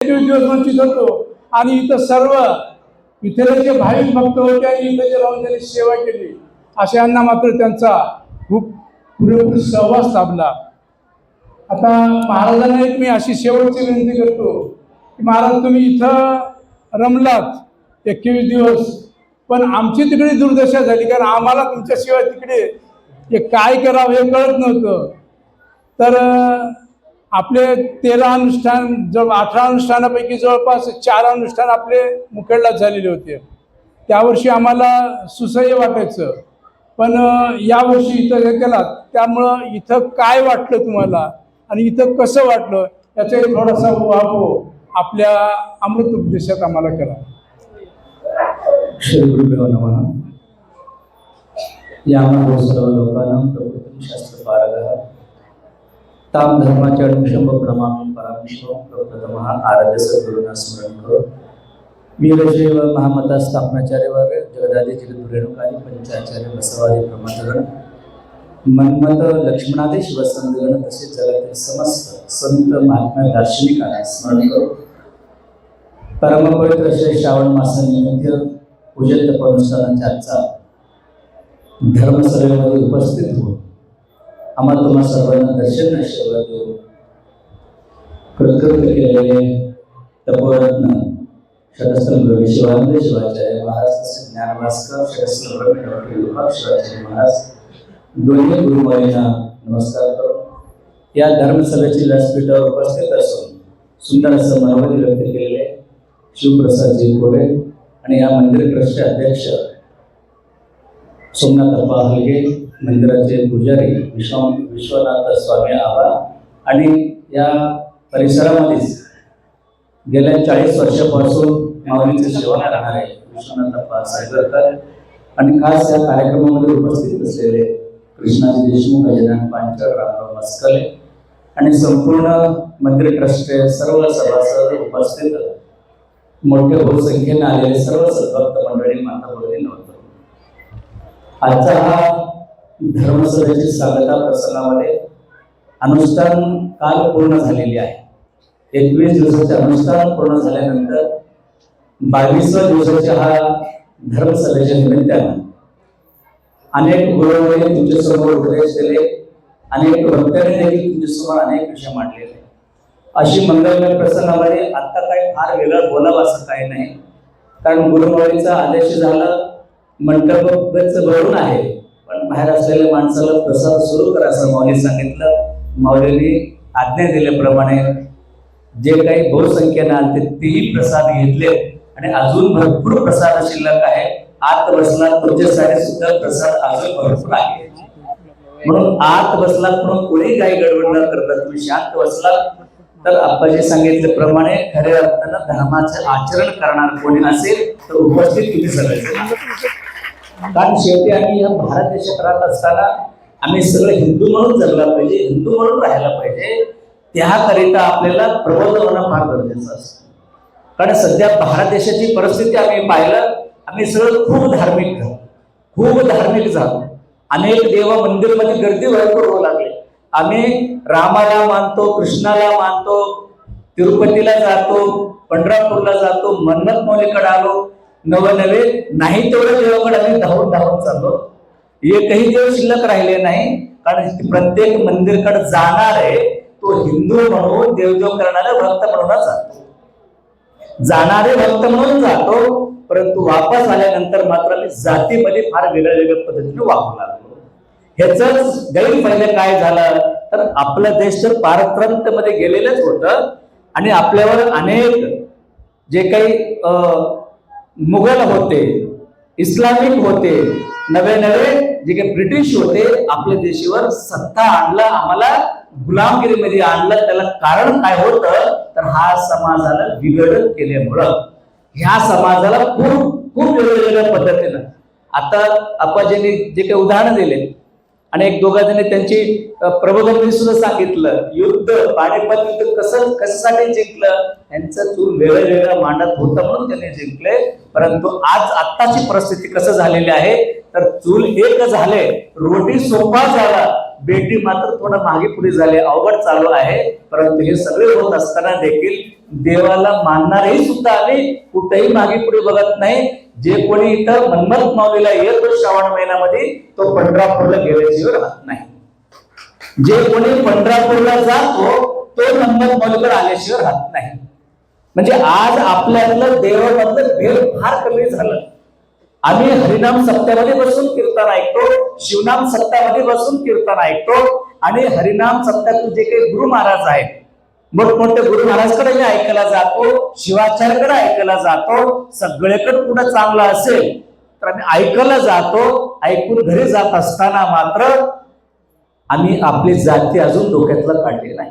दिवस वंचित होतो आणि इथं सर्व इथले जे भाविक भक्त होते आणि इथं जे राहून त्यांनी सेवा केली अशांना मात्र त्यांचा खूप पुरेपूर सहवास लाभला. आता महाराजांना एक मी अशी शेवटची विनंती करतो की महाराज तुम्ही इथं रमलात एकवीस दिवस पण आमची तिकडे दुर्दशा झाली कारण आम्हाला तुमच्याशिवाय तिकडे हे काय करावं हे कळत नव्हतं. तर आपले तेरा अनुष्ठान जवळ अठरा अनुष्ठानापैकी जवळपास चार अनुष्ठान आपले मुखेडला झालेले होते. त्यावर्षी आम्हाला सुसह्य वाटायचं. पण यावर्षी इथं हे केला त्यामुळं इथं काय वाटलं तुम्हाला? आणि इथं कसं वाटलं? याचा एक थोडासा वापो हो. आपल्या अमृत उपदेशात आम्हाला करा. या महोत्सव लोकांना प्रकृती शास्त्र पारगः. ताम धर्माच्या क्षम प्रमाण परामर्श प्रथम आराध्य सद्गुरूंना स्मरण करो व महामता स्थापनाचार्य व जगदादी जगद्रेणुकादी पंचाचार्य बसवादी प्रमथगण मन्मथ लक्ष्मणादी शिवसंतगण तसेच जगातील समस्त संत महात्मा दार्शनिकांना स्मरण करो परमपवित्र श्री श्रावण मासानिमित्त पूजन अनुष्ठानाच्या आजचा धर्मसभेमध्ये उपस्थित होऊन आम्हाला तुम्हा सर्वांना दर्शन आशीर्वाद देऊ कृतकृत केलेले तपोरत्न शरस्थल शिवानंद शिवाचार्य महाराज तसेच ज्ञानभास्कर शरस्थल डॉक्टर युगपाल शिवाचार्य महाराज दोन्ही गुरुवारींना नमस्कार करून या धर्मसभेची व्यासपीठावर उपस्थित असून सुंदर असं मनोगत व्यक्त केलेले शिवप्रसादजी कोरे आणि या मंदिर ट्रस्टचे अध्यक्ष सोमनाथ हलगे मंदिराचे पुजारी विश्व विश्वनाथ स्वामी आबा आणि या परिसरामध्येच गेल्या चाळीस वर्षापासून माऊलीची सेवा करणारे विश्वनाथ अप्पा आणि खास या कार्यक्रमामध्ये उपस्थित असलेले कृष्णाजी देशमुख गजानन पांचळ रामराव मस्कले आणि संपूर्ण मंदिर ट्रस्टचे सर्व सभासद उपस्थित. मोठ्या बहुसंख्येने आलेले सर्व सद्भक्त मंडळी माता भगिनी नव्हते आजचा हा धर्मसभेची सांगता प्रसंगामध्ये अनुष्ठान काल पूर्ण झालेली आहे. एकवीस दिवसाचे अनुष्ठान पूर्ण झाल्यानंतर बावीसव्या दिवसाच्या हा धर्मसभेच्या निमित्तानं अनेक गुरुवरे तुमच्यासमोर उपदेश दिले. अनेक वक्त्यांनी देखील तुमच्यासमोर अनेक विषय मांडलेले अशी मंगलमय प्रसंगामध्ये आत्ता काही फार वेगळं बोलावं असं काही नाही. कारण गुरुवारीचा आदेश झाला मंडपच भरून आहे. पण बाहेर असलेल्या माणसाला प्रसाद सुरू करा असं माऊली सांगितलं. माऊलीने आज्ञा दिल्याप्रमाणे जे काही बहुसंख्येनं आले तेही प्रसाद घेतले. आणि अजून भरपूर प्रसाद शिल्लक आहे. आत बसला तुमच्यासाठी सुद्धा प्रसाद अजून भरपूर आहे. म्हणून आत बसलात म्हणून कोणी काही गडबड न करता तुम्ही शांत बसलात तर आप्पाजी सांगितल्याप्रमाणे खऱ्या अर्थानं धर्माचे आचरण करणार कोणी असेल तर उपस्थित तुम्ही सगळे कारण शेवटी आम्ही या भारत देशात राहत असताना आम्ही सगळे हिंदू म्हणून जगला पाहिजे हिंदू म्हणून राहायला पाहिजे. त्याकरिता आपल्याला प्रबोध होणं फार गरजेचं असतं. कारण सध्या भारत देशाची परिस्थिती आम्ही पाहिलं आम्ही सगळं खूप धार्मिक झालो खूप धार्मिक झालो अनेक देव मंदिरमध्ये गर्दी भरपूर होऊ लागली. आम्ही रामाला मानतो कृष्णाला मानतो तिरुपतीला जातो पंढरपूरला जातो मन्नत मौलीकडे आलो. नवनवे नाही तेवढ्या देवाकडे आम्ही धावत चाललो. एकही देव शिल्लक राहिले नाही. कारण प्रत्येक मंदिरकडे जाणार आहे तो हिंदू म्हणून देवदेव करणारा भक्त म्हणूनच जातो. जाणारे भक्त म्हणून जातो परंतु वापस आल्यानंतर मात्र मी जातीमध्ये फार वेगळ्या वेगळ्या पद्धतीने वागू लागलो. ह्याच गैरफायदा काय झालं? तर आपला देश तर पारतंत्र्यामध्ये गेलेलंच होतं आणि आपल्यावर अनेक जे काही अं, मुघल होते इस्लामिक होते नवे नवे जे काही ब्रिटिश होते आपल्या देशावर सत्ता आणला आम्हाला गुलामगिरीमध्ये आणलं. त्याला कारण काय होतं? तर हा समाजाला विघटन केल्यामुळं. ह्या समाजाला खूप खूप वेगवेगळ्या पद्धतीनं. आता आपाजींनी जे काही उदाहरणं दिले आणि एक दोघा जणी त्यांची प्रबोधन सुद्धा सांगितलं युद्ध पाणीपत युद्ध कसं कशासाठी जिंकलं? यांचं चूल वेगळ्या वेगळं मांडत होतं म्हणून त्यांनी जिंकले. परंतु आज आत्ताची परिस्थिती कसं झालेली आहे? तर चूल एक झाले रोटी सोपा झाला. बेटी मात्र थोडं मागे पुढे झाले अवघड चालू आहे. परंतु हे सगळे होत असताना देखील देवाला मानणारेही सुद्धा आम्ही कुठेही मागे पुढे बघत नाही. जे कोणी इथं मनमत माऊलीला येतो श्रावण महिन्यामध्ये तो पंढरापूरला गेल्याशिवाय राहत नाही. जे कोणी पंढरापूरला जातो तो मनमत माऊलीकडे आल्याशिवाय राहत नाही. म्हणजे आज आपल्यातलं देवाबद्दल भेद फार कमी झालं. आम्ही हरिनाम सप्त्यामध्ये बसून कीर्तन ऐकतो शिवनाम सप्त्यामध्ये बसून कीर्तन ऐकतो आणि हरिनाम सप्त्यातून जे काही गुरु महाराज आहेत मोठमोठे गुरु महाराजकडे मी ऐकायला जातो शिवाचार्यकडे ऐकायला जातो सगळीकडे कुठं चांगलं असेल तर आम्ही ऐकायला जातो ऐकून घरी जात असताना मात्र आम्ही आपली जाती अजून डोक्यातला काढली नाही.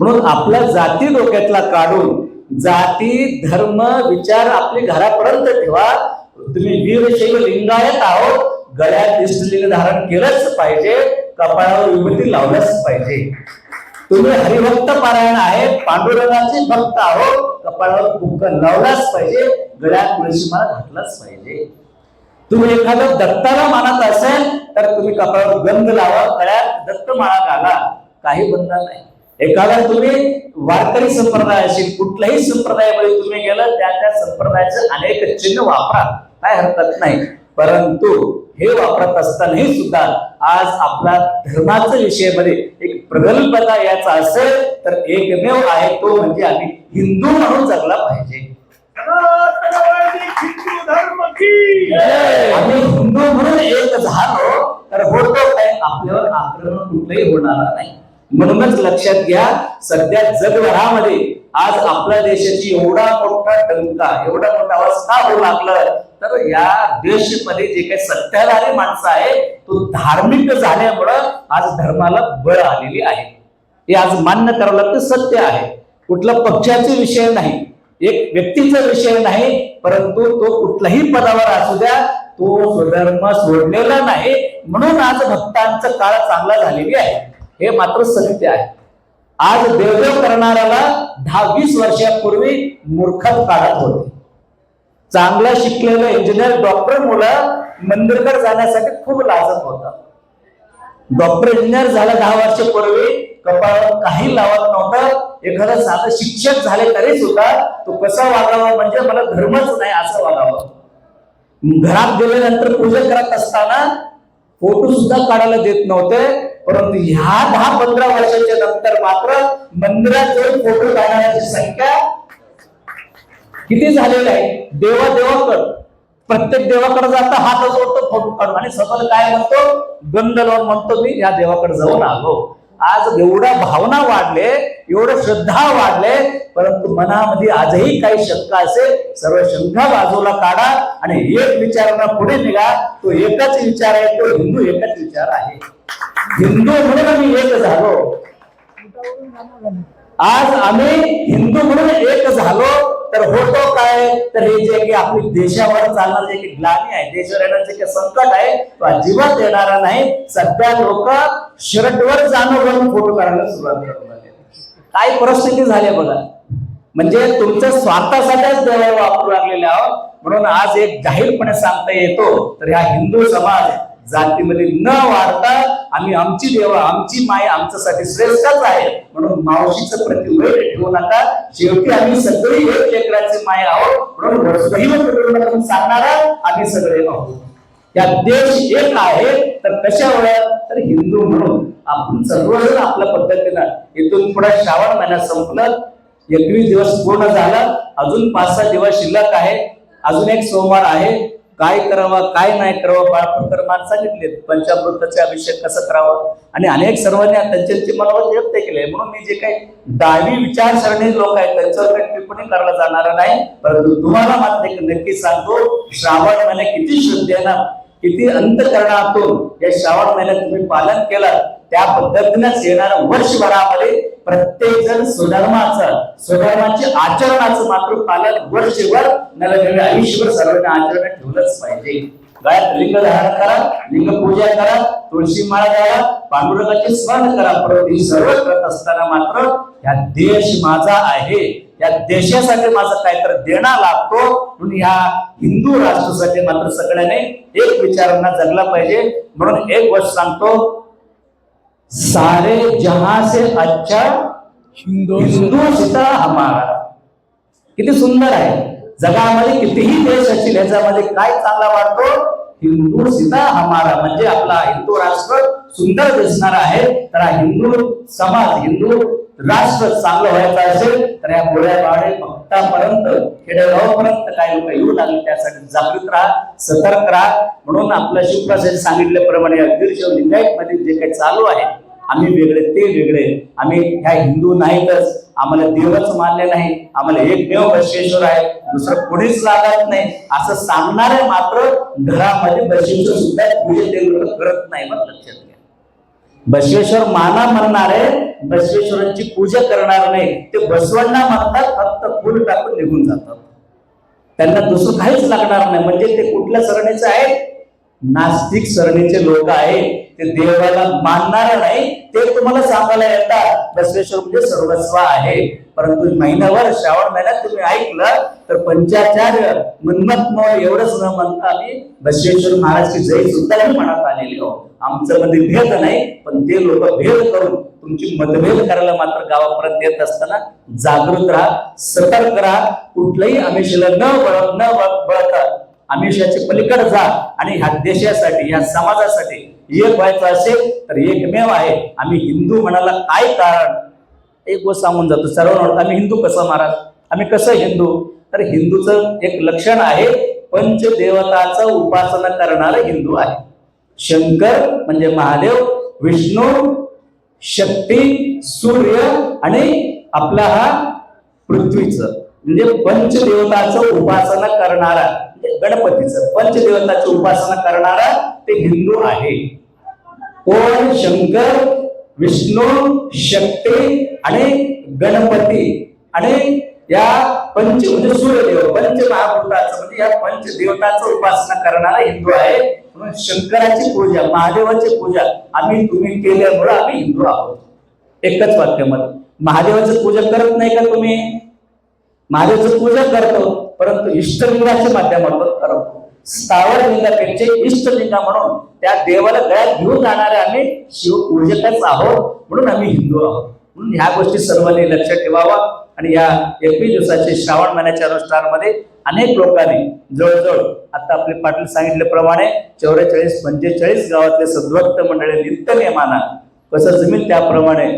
म्हणून आपल्या जाती डोक्यातला काढून जाती धर्म विचार आपली घरापर्यंत ठेवा. तुम्ही वीरशैव लिंगायत आहोत. गळ्यात इष्टलिंग धारण केलंच पाहिजे. कपाळावर विभूती लावलंच पाहिजे. तुम्ही हरिभक्त पारायण आहे पांडुरंगाचे भक्त आहोत. कपाळावर कुंकण लावलाच पाहिजे. गळ्यात तुळशीमाला घातलाच पाहिजे. तुम्ही एखादं दत्ताला मानत असेल तर तुम्ही कपाळावर गंध लावा. गळ्यात दत्तमाळा घाला. काही बंधन नाही. एखादा तुम्ही वारकरी संप्रदाय असेल कुठल्याही संप्रदायामध्ये तुम्ही गेलं त्या त्या संप्रदायाचं अनेक चिन्ह वापरा. काय हरकत नाही. परंतु हे वापरत असतानाही सुद्धा आज आपला धर्माच्या विषयामध्ये एक प्रगल्भता याचा असेल तर एकमेव आहे तो म्हणजे आम्ही हिंदू म्हणून जगला पाहिजे. हिंदू धर्म की आम्ही हिंदू म्हणून एक झालो तर होतो काय? आपल्यावर आक्रमण कुठलंही होणार नाही. म्हणूनच लक्षात घ्या सध्या जगभरामध्ये आज आपल्या देशाची एवढा मोठा डंका एवढा मोठा आवाज का होऊ लागलं तर या देशमध्ये जे काही सत्ताधारी माणसं आहे तो धार्मिक झाल्यामुळं आज धर्माला बळ आलेली आहे. हे आज मान्य करावं लागतं सत्य आहे. कुठला पक्षाचे विषय नाही एक व्यक्तीचा विषय नाही परंतु तो कुठल्याही पदावर असू द्या तो स्वधर्म सोडलेला नाही. म्हणून आज भक्तांचा काळ चांगला झालेली आहे. हे मात्र सत्य आहे. आज देवदेव करणाऱ्याला दहा वीस वर्षापूर्वी मूर्खात काढत होते. चांगलं शिकलेलं इंजिनियर डॉक्टर मुलं मंदिरकडे जाण्यासाठी खूप लाजत होता. डॉक्टर इंजिनियर झाला दहा वर्षापूर्वी कपाळावर काही लावत नव्हतं. एखादा साधं शिक्षक झाले तरी सुद्धा तो कसा वागावा म्हणजे मला धर्मच नाही असं वागावं. घरात गेल्यानंतर पूजा करत असताना फोटो सुद्धा काढायला देत नव्हते. परंतु ह्या दहा पंधरा वर्षाच्या नंतर मात्र मंदिरात जाऊन फोटो काढण्याची संख्या किती झालेलं आहे? देवा देवाकड प्रत्येक देवाकडे जाता हात जोडतो फोटो काढून आणि स्वतःला काय म्हणतो? गंध लावून म्हणतो मी या देवाकडे जाऊन आलो. आज एवढ्या भावना वाढले एवढं श्रद्धा वाढले परंतु मनामध्ये आजही काही शंका असेल सर्व शंका बाजूला काढा आणि एक विचारांना पुढे निघा. तो एकच विचार आहे तो हिंदू एकच विचार आहे. हिंदू म्हणून मी एक झालो. आज आम्ही हिंदू म्हणून एक झालो तर होतो काय? तर हे जे काही आपली देशावर चालणार जे काही ग्लानी आहे देशावर येणार जे काही संकट आहे तो अजिबात येणारा नाही. सध्या लोक शर्टवर जाणं बघून फोटो करायला सुरुवात करून काय परिस्थिती झाली बघा. म्हणजे तुमच्या स्वार्थासाठीच देवाला वापरू लागलेले आहोत. म्हणून आज एक जाहीरपणे सांगता येतो तर ह्या हिंदू समाज जातीमध्ये न वाढता आम्ही आमची देवा आमची माय आमच्यासाठी श्रेष्ठच आहे. म्हणून मावशीचं प्रति वेळ ठेवू नका. शेवटी आम्ही सगळी एक लेकराची माय आहोत. म्हणून वसुधैव सांगणारा आम्ही सगळे आहोत. या देश एक आहे तर कशामुळे तर हिंदू म्हणून. आपण सर्वजण आपल्या पद्धतीनं इथून पुढे श्रावण महिना संपलं एकवीस दिवस पूर्ण झाला अजून पाच सहा दिवस शिल्लक आहे अजून एक सोमवार आहे. काय करावं काय नाही करावं बाळपूरकर मान सांगितले पंचामृताचा अभिषेक कसं करावं? आणि अनेक सर्वांनी त्यांच्या त्यांचे मनावर व्यक्त केले म्हणून मी जे काही दावी विचारसरणी लोक आहेत त्यांच्यावर काही टिप्पणी करायला जाणार नाही. परंतु तुम्हाला मात्र एक नक्की सांगतो श्रावण महिने किती श्रद्धेनं किती अंतकरणातून या श्रावण महिन्यात तुम्ही पालन केलं त्या पद्धतीनेच येणाऱ्या वर्षभरामध्ये प्रत्येक जण सुधर्माचं स्वधर्माचे आचरणाचं मात्र पालन वर्षभर नव्या आयुष्यभर सर्वांना आचरण ठेवलंच पाहिजे. लिंग धारण करा लिंग पूजा करा तुळशी माळा द्या पांडुरंगाचे स्मरण करा. परंतु सर्व करत असताना मात्र या देश माझा आहे. या देशासाठी माझा काय तर देणा लागतो. म्हणून ह्या हिंदू राष्ट्रासाठी मात्र सगळ्यांनी एक विचारांना जगला पाहिजे. म्हणून एक गोष्ट सांगतो सारे जहां से अच्छा हिंदू हिंदुस्ता हमारा। किती सुंदर आहे. जगामध्ये कितीही देश असतील याच्यामध्ये काय चांगला वाटतो हिंदुस्ता हमारा. म्हणजे आपला हिंदू राष्ट्र सुंदर दिसणार आहे. तर हा हिंदू समाज हिंदू राष्ट्र चांगलं व्हायचं असेल तर या गोळ्याबाळे भक्तापर्यंत खेडेगावापर्यंत काही लोक येऊ लागले त्यासाठी जागृत राहा सतर्क राहा. म्हणून आपल्या शिवप्रसाद सांगितल्याप्रमाणे अगदी लिंगायत मध्ये जे काही चालू आहे आम्ही वेगळे ते वेगळे. आम्ही ह्या हिंदू नाहीतच आम्हाला देवच मानले नाही आम्हाला एकमेव बसवेश्वर आहे दुसरं कोणीच लागत नाही. असं सांगणारे मात्र घरामध्ये बसवेश्वर सुद्धा पूजे ते करत नाही मग लक्षात बसवेश्वर माना म्हणणारे बसवेश्वरांची पूजा करणार नाही ते बसवण्णा म्हणतात फक्त फुल टाकून निघून जातात. त्यांना दुसरं काहीच लागणार नाही म्हणजे ते कुठल्या सरणीचं आहे नास्तिक सरणीचे लोक आहेत ते देवाला मानणार नाही ते तुम्हाला सांगायला येतात. बसवेश्वर म्हणजे सर्वस्व आहे. परंतु महिनाभर श्रावण महिन्यात तुम्ही ऐकलं तर पंचाचार्य मन्मथ एवढंच न म्हणता आम्ही बसवेश्वर महाराजची जय सुद्धा म्हणत आलेली हो आमचं मध्ये भेद नाही पण ते लोक भेद करून तुमची मतभेद करायला मात्र गावापर्यंत येत असताना जागृत राहा सतर्क राहा. कुठलंही आमिषाला न बळ न बळ- बळता आमिषाच्या पलीकडे जा आणि ह्या देशासाठी ह्या समाजासाठी एक व्हायचं असेल तर एकमेव आहे. आम्ही हिंदू म्हणाला काय कारण? एक गोष्ट सांगून जातो सर्वांना आम्ही हिंदू कसं महाराज? आम्ही कसं हिंदू? तर हिंदूचं एक लक्षण आहे पंचदेवताचं उपासना करणारा हिंदू आहे. शंकर म्हणजे महादेव विष्णू शक्ती सूर्य आणि आपला हा पृथ्वीचं. म्हणजे पंचदेवताचं उपासना करणारा म्हणजे गणपतीचं पंचदेवताची उपासना करणारा ते हिंदू आहे. कोण शंकर विष्णू शक्ती आणि गणपती आणि या पंच म्हणजे सूर्यदेव पंच महाभूताचं म्हणजे या पंचदेवताचं उपासना करणारा हिंदू आहे. म्हणून शंकराची पूजा महादेवाची पूजा आम्ही तुम्ही केल्यामुळे आम्ही हिंदू आहोत. एकच वाक्यामध्ये महादेवाची पूजा करत नाही का तुम्ही? महादेवाची पूजा करतो परंतु इष्टलिंगाच्या माध्यमातून करतो. स्थावर लिंगापेक्षा इष्टलिंगा म्हणून त्या देवाला गळ्यात घेऊन जाणारे आम्ही शिवपूजकच आहोत म्हणून आम्ही हिंदू आहोत. म्हणून ह्या गोष्टी सर्वांनी लक्षात ठेवावा. आणि या एकवीस दिवसाचे श्रावण महिन्याच्या अनुष्ठानामध्ये अनेक लोकांनी जवळजवळ आता आपले पाटील सांगितल्याप्रमाणे चौवेचाळीस पंचेचाळीस गावातले सद्भक्त मंडळी नित्य नियमाना कसं जमीन त्याप्रमाणे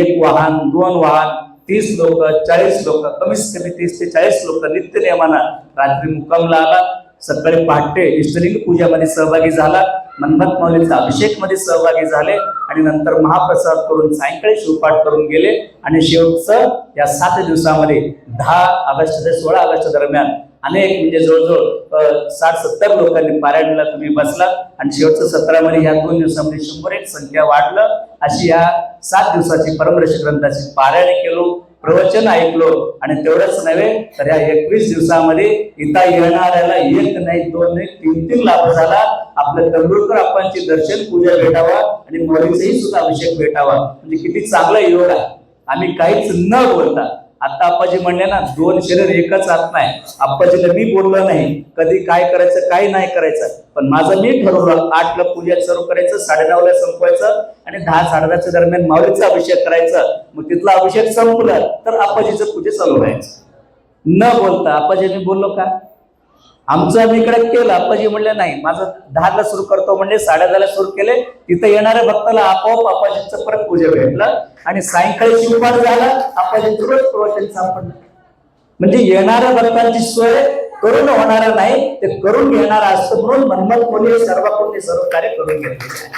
एक वाहन दोन वाहन तीस लोक चाळीस लोक कमीत कमी तीस ते चाळीस लोक नित्य नेमाना रात्री मुक्कामला आला सकाळी पहाटे इष्टलिंग पूजामध्ये सहभागी झाला मन्मथ माऊलीचा अभिषेकमध्ये सहभागी झाले आणि नंतर महाप्रसाद करून सायंकाळी शिवपाठ करून गेले. आणि शेवटचं या सात दिवसामध्ये दहा ऑगस्ट ते सोळा ऑगस्ट दरम्यान अनेक म्हणजे जवळजवळ साठ सत्तर लोकांनी पारायणला तुम्ही बसला आणि शेवटचं सत्रामध्ये म्हणजे या दोन दिवसामध्ये शंभर एक संख्या वाढलं. अशी या सात दिवसाची परमर्षी ग्रंथाची पारायण केलो प्रवचन ऐकलो आणि तेवढंच नव्हे तर या एकवीस दिवसामध्ये इथं येणाऱ्याला एक नाही दोन नाही तीन तीन लाभ झाला. आपलं तंडुलकर आपणची दर्शन पूजा भेटावा आणि मौलीचाही सुद्धा अभिषेक भेटावा. म्हणजे किती चांगला योग. आहे आम्ही काहीच न बोलता आता आप्पाजी म्हणले ना दोन शरीर एकच आत्मा आहे. आप्पाजीला मी बोललो नाही कधी काय करायचं काय नाही करायचं. पण माझं मी ठरवलं आठला पूजा सुरू करायचं साडेनऊला संपवायचं आणि दहा साडेदहाच्या दरम्यान माऊलीचा अभिषेक करायचा. मग तिथला अभिषेक संपला तर आप्पाजीचं पूजे चालू राहायचं. न बोलता आप्पाजींनी बोललो का? आमचं आम्ही इकडे केलं आप्पाजी म्हणले नाही माझं दहाला सुरू करतो म्हणजे साडेदहाला सुरू केले. तिथं येणाऱ्या भक्ताला आपोआप आपाजींचं परत पूजा भेटलं आणि सायंकाळी शिवपाठ झाला आपाजींचं रोज प्रवचन सापडलं. म्हणजे येणाऱ्या भक्तांची सोय करून होणार नाही ते करून घेणार असतं म्हणून मनमत कोणी सर्व सर्व कार्य करून घेतले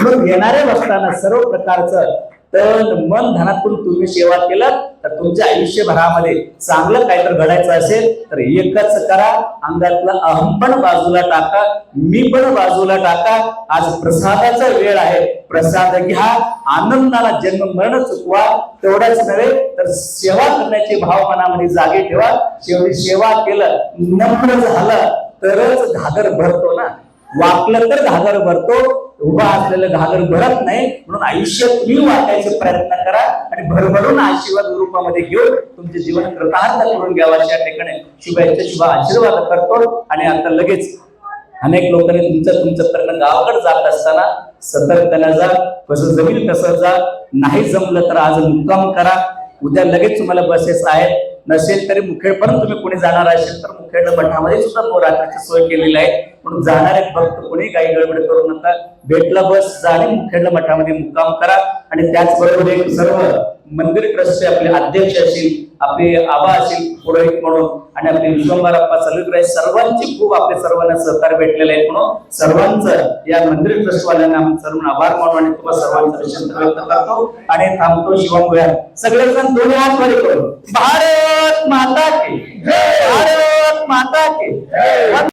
म्हणून येणाऱ्या भक्तांना सर्व प्रकारचं तन मन धनातून तुम्ही सेवा केलं तर तुमच्या आयुष्यभरामध्ये चांगलं काहीतरी घडायचं असेल तर एकच करा. अंगातला अहम पण बाजूला टाका मी पण बाजूला टाका. आज प्रसादाचा वेळ आहे. प्रसाद घ्या. आनंदाला जन्म मरण चुकवा. तेवढ्याच नव्हे तर सेवा करण्याचे भाव मनामध्ये जागे ठेवा. शेवटी सेवा केलं नम्र झालं तरच घागर भरतो ना. वाकलं तर घागर भरतो. उभा असलेलं घागर भरत नाही म्हणून आयुष्य तुम्ही वाटायचे प्रयत्न करा आणि भरभरून आशीर्वाद रूपामध्ये घेऊन तुमचे जीवन कृतार्थ करून घ्यावा अशा ठिकाणी शुभेच्छा शुभ आशीर्वाद करतो आणि आता लगेच अनेक लोकांनी तुमचं तुमचं करणं गावाकडे जात असताना सतर्कतेनं जा कसं जमीन कसं जा नाही जमलं तर आज मुक्काम करा. उद्या लगेच तुम्हाला बसेस आहेत. नसेल तरी मुखेडपर्यंत तुम्ही कोणी जाणार असेल तर मुखेड मठामध्ये सुद्धा रात्रीची सोय केलेली आहे. म्हणून जाणारे भक्त कोणी काही गडबड करू नका. भेटला बस जाणे मुखेड मठामध्ये मुक्काम करा. आणि त्याचबरोबर एक सर्व मंदिर ट्रस्टचे आपले अध्यक्ष असतील आपले आबा असतील पुरोहित म्हणून आणि आपले विश्वंभरप्पा सलुग्राय सर्वांची खूप आपल्या सर्वांना सहकार भेटलेले आहे म्हणून सर्वांचं या मंदिर ट्रस्टवाल्यांना आपण सर्व आभार मानू आणि तुम्हाला सर्वांचं दर्शन व्यक्त करतो आणि थांबतो शिवम गोया सगळेजण दोन्ही हात मध्ये करू भारत माता की भारत माता की